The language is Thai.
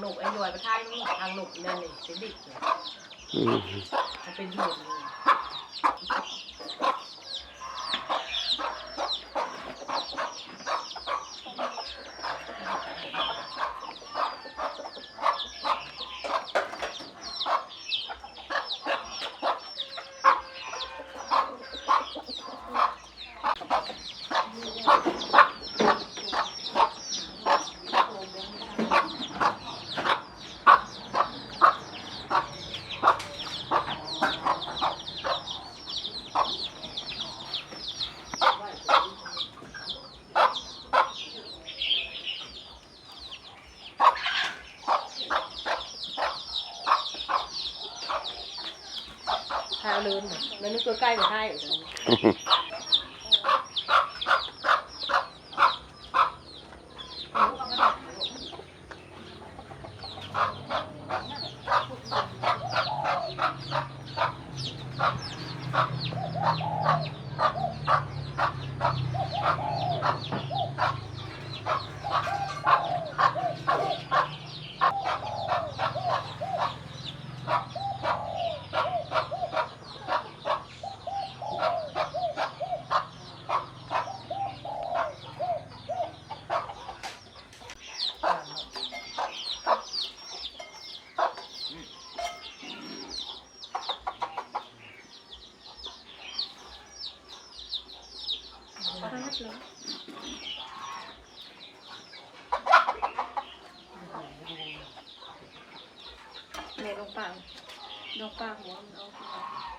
หนุกไอ้หน่วยไปท้ายนู่นทางหนุกนั่นนี่เป็นดิบเลยอืมมันเป็นหุ่นเทายเอาลืมมันนึกตัวใกล้กว่าท้าย อยู่ตรงนี้เมลงปากลงปากหัวมันเอา